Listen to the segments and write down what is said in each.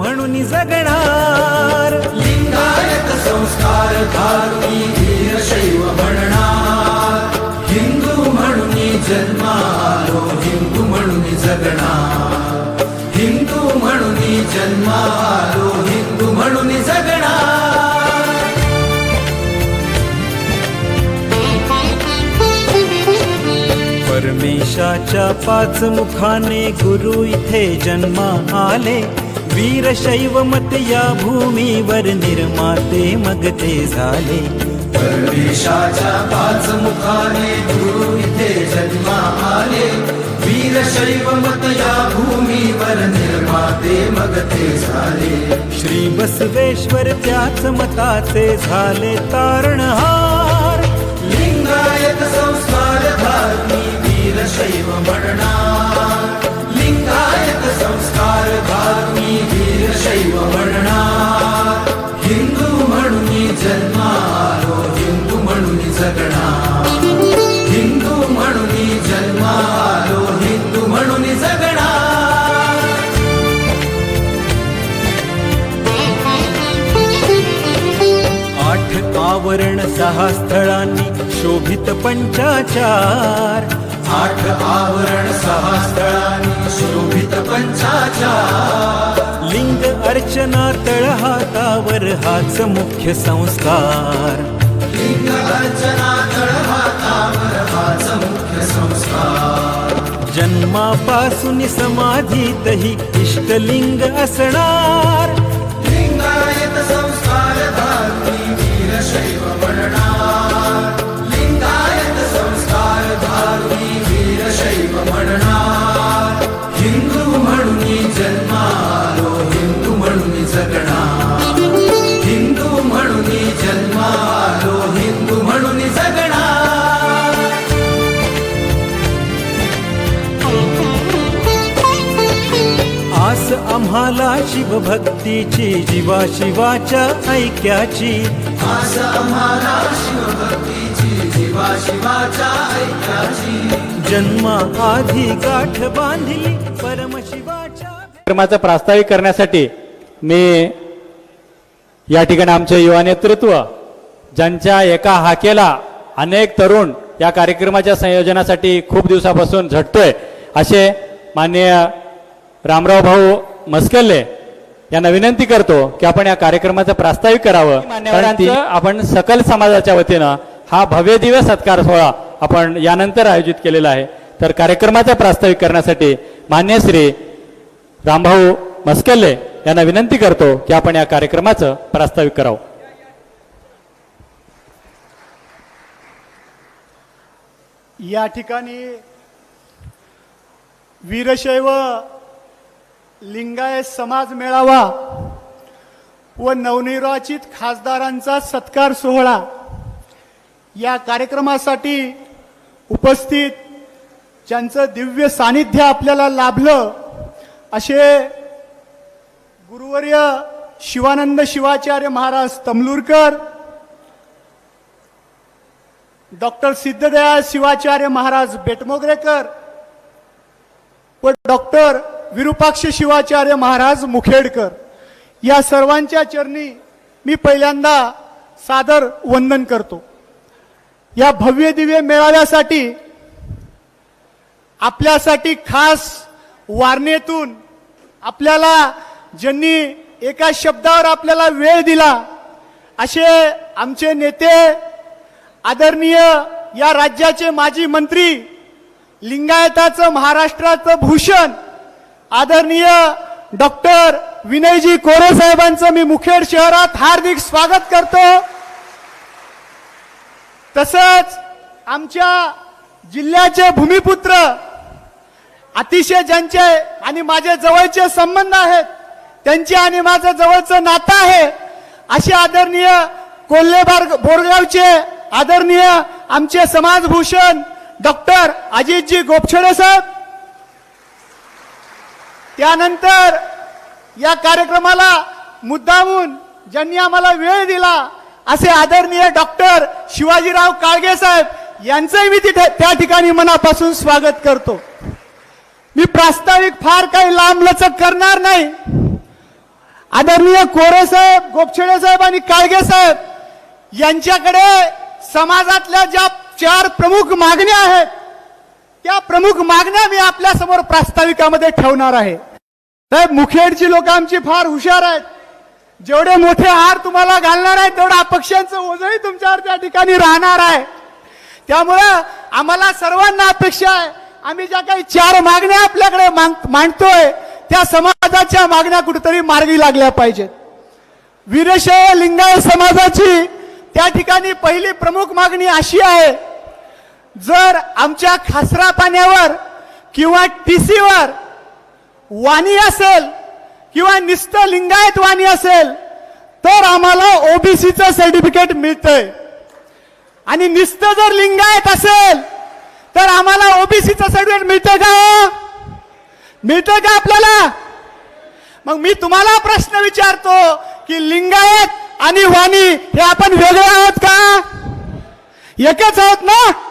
म्हणून जगणार. लिंगायत संस्कार धारुनी वीर शैव म्हणणार. हिंदू म्हणून जन्मालो हिंदू म्हणून जगणार. हिंदू म्हणून जन्मालो हिंदू म्हणून जगणार. परमेशाच्या पाच मुखाने गुरु इथे जन्मा आले. वीरशैव मत या भूमीवर निर्माते मग ते झाले. परमेशाच्या पाच मुखाने गुरु इथे जन्मा आले. वीरशैव मत या भूमीवर निर्माते मग ते झाले. श्री बसवेश्वर त्याच मताचे झाले तारणहार. लिंगायत संस्कार धारणी वीरशैव म्हणणार संस्कार धार्मी वीर शैव म्हणणार हिंदू म्हणून जन्मालो हिंदू म्हणून जगणार हिंदू म्हणून जन्मालो हिंदू म्हणून जगणार आठ आवरण सहा स्थळांनी शोभित पंचाचार. आठ आवरण सहा स्थळांनी शोभित पंचाचार लिंग अर्चना तळहातावर हाच मुख्य संस्कार. लिंग अर्चना तळहातावर हाच मुख्य संस्कार. जन्मापासून समाधीतही इष्टलिंग असणार. लिंगायत संस्कार धारणी वीरशैव म्हणणार लिंगायत संस्कार धारणी शिवभक्तीची जीवा शिवाच्या ऐक्याची. आस आम्हाला शिवभक्तीची जीवा शिवाच्या ऐक्याची. जन्मा आधी गाठ बांधली परमशिवाच्या कार्यक्रमाचं प्रास्ताविक करण्यासाठी मी या ठिकाणी आमचे युवा नेतृत्व ज्यांच्या एका हाकेला अनेक तरुण या कार्यक्रमाच्या संयोजनासाठी खूप दिवसापासून झटतोय असे माननीय रामराव भाऊ मस्कल्ले यांना विनंती करतो की आपण या कार्यक्रमाचं प्रास्ताविक करावं. मान्यवरांचं आपण सकल समाजाच्या वतीनं हा भव्य दिवस सत्कार सोहळा आपण यानंतर आयोजित केलेला आहे. तर कार्यक्रमाचा प्रास्ताविक करण्यासाठी मान्य श्री रामभाऊ मस्कल्ले यांना विनंती करतो की आपण या कार्यक्रमाचं प्रास्ताविक करावं. या ठिकाणी वीरशैव लिंगायत समाज मेळावा व नवनिर्वाचित खासदारांचा सत्कार सोहळा. या कार्यक्रमासाठी उपस्थित ज्यांचं दिव्य सानिध्य आपल्याला लाभलं असे गुरुवर्य शिवानंद शिवाचार्य महाराज तमलूरकर डॉक्टर सिद्धदयाळ शिवाचार्य महाराज बेटमोगरेकर व डॉक्टर विरुपाक्ष शिवाचार्य महाराज मुखेडकर या सर्वांच्या चरणी मी पहिल्यांदा सादर वंदन करतो. या भव्य दिव्य मेळाव्यासाठी आपल्यासाठी खास वारणेतून आपल्याला ज्यांनी एका शब्दावर आपल्याला वेळ दिला असे आमचे नेते आदरणीय या राज्याचे माजी मंत्री लिंगायताचं महाराष्ट्राचं भूषण आदरणीय डॉक्टर विनयजी कोरे साहेबांचं मी मुखेड शहरात हार्दिक स्वागत करतो. तसंच आमच्या जिल्ह्याचे भूमिपुत्र अतिशय ज्यांचे आणि माझे जवळचे संबंध आहेत त्यांचे आणि माझं जवळचं नातं आहे असे आदरणीय कोल्हेबार बोरगावचे आदरणीय आमचे समाजभूषण डॉक्टर अजितजी गोपछडे साहेब त्यानंतर या कार्यक्रमाला मुद्दामून ज्यांनी आम्हाला वेळ दिला असे आदरणीय डॉक्टर शिवाजीराव काळगे साहेब यांचंही मी तिथे त्या ठिकाणी मनापासून स्वागत करतो. मी प्रास्ताविक फार काही लांबलचक करणार नाही. आदरणीय कोरे साहेब गोपछेडे साहेब आणि काळगे साहेब यांच्याकडे समाजातल्या ज्या चार प्रमुख मागण्या आहेत त्या प्रमुख मागण्या मी आपल्यासमोर प्रास्ताविकामध्ये ठेवणार आहे. साहेब मुखेडची लोक आमची फार हुशार आहेत. जेवढे मोठे हार तुम्हाला घालणार आहे तेवढं अपक्षांचं ओझही तुमच्यावर त्या ठिकाणी राहणार आहे. त्यामुळं आम्हाला सर्वांना अपेक्षा आहे. आम्ही ज्या काही चार मागण्या आपल्याकडे मांडतोय त्या समाजाच्या मागण्या कुठेतरी मार्गी लागल्या पाहिजेत. वीरशैव लिंगायत समाजाची त्या ठिकाणी पहिली प्रमुख मागणी अशी आहे जर आमच्या खासरा पाण्यावर किंवा टीसीवर वाणी असेल किंवा निस्त लिंगायत वाणी असेल तर आम्हाला ओबीसीचं सर्टिफिकेट मिळतंय. आणि निस्त जर लिंगायत असेल तर आम्हाला ओबीसीचं सर्टिफिकेट मिळतं का हो? मिळतं का आपल्याला? मग मी तुम्हाला प्रश्न विचारतो की लिंगायत आणि वाणी हे आपण वेगळे आहोत का? एकच आहोत ना?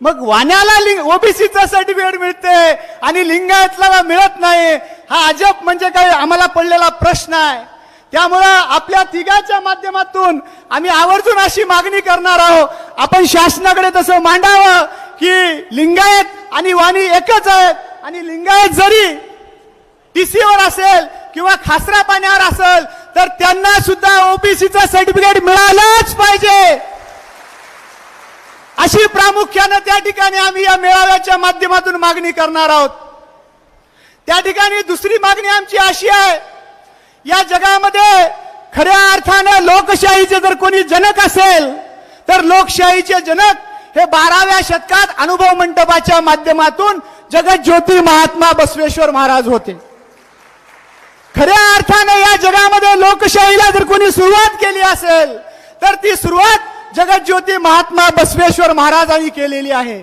मग वाण्याला लिंग ओबीसीचं सर्टिफिकेट मिळते आणि लिंगायतला मिळत नाही. हा अजब म्हणजे काही आम्हाला पडलेला प्रश्न आहे. त्यामुळं आपल्या तिघाच्या माध्यमातून आम्ही आवर्जून अशी मागणी करणार आहोत. आपण शासनाकडे तसं मांडावं की लिंगायत आणि वाणी एकच आहेत आणि लिंगायत जरी टीसीवर असेल किंवा खासरा पाण्यावर असेल तर त्यांना सुद्धा ओबीसीचं सर्टिफिकेट मिळालंच पाहिजे. अशी प्रामुख्यानं त्या ठिकाणी आम्ही या मेळाव्याच्या माध्यमातून मागणी करणार आहोत. त्या ठिकाणी दुसरी मागणी आमची अशी आहे या जगामध्ये खऱ्या अर्थानं लोकशाहीचे जर कोणी जनक असेल तर लोकशाहीचे जनक हे बाराव्या शतकात अनुभव मंडपाच्या माध्यमातून जगत ज्योती महात्मा बसवेश्वर महाराज होते. खऱ्या अर्थानं या जगामध्ये लोकशाहीला जर कोणी सुरुवात केली असेल तर ती सुरुवात जगज्योती महात्मा बसवेश्वर महाराजांनी केलेली आहे.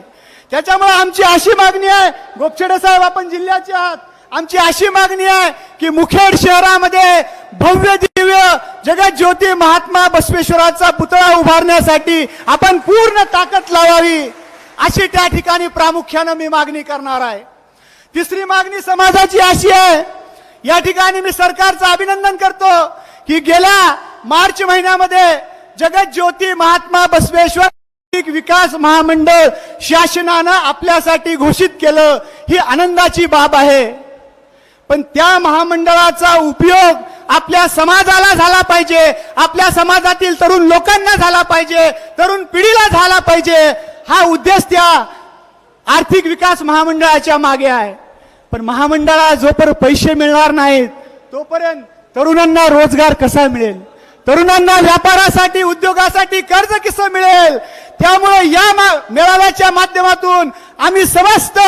त्याच्यामुळे आमची अशी मागणी आहे गोपछेडे साहेब आपण जिल्ह्याचे आहात. आमची अशी मागणी आहे की मुखेड शहरामध्ये भव्य दिव्य जगज्योती महात्मा बसवेश्वराचा पुतळा उभारण्यासाठी आपण पूर्ण ताकद लावावी अशी त्या ठिकाणी प्रामुख्यानं मी मागणी करणार आहे. तिसरी मागणी समाजाची अशी आहे या ठिकाणी मी सरकारचं अभिनंदन करतो की गेल्या मार्च महिन्यामध्ये जगत ज्योती महात्मा बसवेश्वर विकास महामंडळ शासनानं आपल्यासाठी घोषित केलं ही आनंदाची बाब आहे. पण त्या महामंडळाचा उपयोग आपल्या समाजाला झाला पाहिजे आपल्या समाजातील तरुण लोकांना झाला पाहिजे तरुण पिढीला झाला पाहिजे हा उद्देश त्या आर्थिक विकास महामंडळाच्या मागे आहे. पण महामंडळाला जोपर्यंत पैसे मिळणार नाहीत तोपर्यंत तरुणांना रोजगार कसा मिळेल? तरुणांना व्यापारासाठी उद्योगासाठी कर्ज कसं मिळेल? त्यामुळे या मा- मेळाव्याच्या माध्यमातून आम्ही समस्त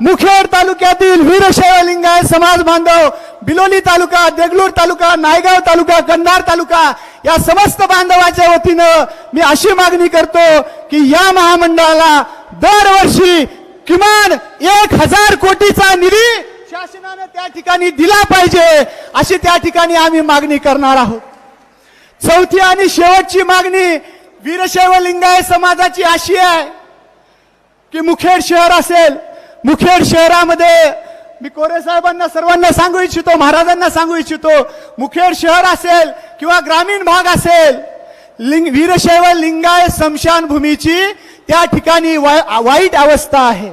मुखेड तालुक्यातील वीरशैव लिंगाय समाज बांधव बिलोली तालुका देगलूर तालुका नायगाव तालुका कंधार तालुका या समस्त बांधवाच्या वतीनं मी अशी मागणी करतो की या महामंडळाला दरवर्षी किमान एक हजार कोटीचा निधी शासनानं त्या ठिकाणी दिला पाहिजे अशी त्या ठिकाणी आम्ही मागणी करणार आहोत. चौथी आणि शेवटची मागणी वीरशैव लिंगायत समाजाची अशी आहे की मुखेड शहर असेल मुखेड शहरामध्ये मी कोरे साहेबांना सर्वांना सांगू इच्छितो महाराजांना सांगू इच्छितो मुखेड शहर असेल किंवा ग्रामीण भाग असेल लिंग वीरशैव लिंगाय स्मशानभूमीची त्या ठिकाणी वाय- वाईट अवस्था आहे.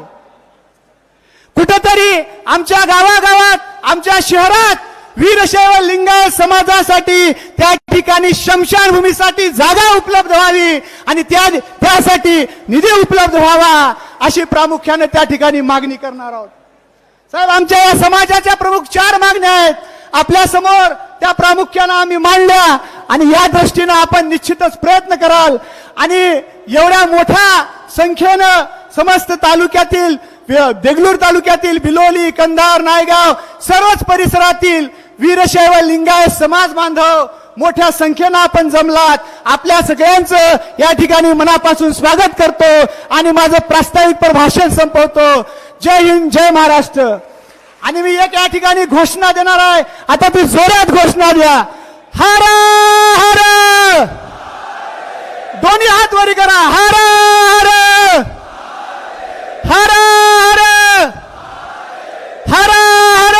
कुठंतरी आमच्या गावागावात आमच्या शहरात वीरशैव लिंगायत समाजासाठी त्या ठिकाणी शमशानभूमीसाठी जागा उपलब्ध व्हावी आणि त्या त्यासाठी निधी उपलब्ध व्हावा अशी प्रामुख्याने त्या ठिकाणी मागणी करणार आहोत. साहेब आमच्या या समाजाच्या प्रमुख चार मागण्या आहेत. आपल्यासमोर त्या प्रामुख्यानं आम्ही मांडल्या आणि या दृष्टीनं आपण निश्चितच प्रयत्न कराल. आणि एवढ्या मोठ्या संख्येनं समस्त तालुक्यातील देगलूर तालुक्यातील बिलोली कंधार नायगाव सर्वच परिसरातील वीरशैव लिंगायत समाज बांधव मोठ्या संख्येनं आपण जमलात. आपल्या सगळ्यांचं या ठिकाणी मनापासून स्वागत करतो आणि माझं प्रास्ताविक पर भाषण संपवतो. जय हिंद जय महाराष्ट्र. आणि मी एक या ठिकाणी घोषणा देणार आहे. आता तू जोरात घोषणा द्या. हर हर. दोन्ही हात वरी करा. हर. हर हर. हर हर.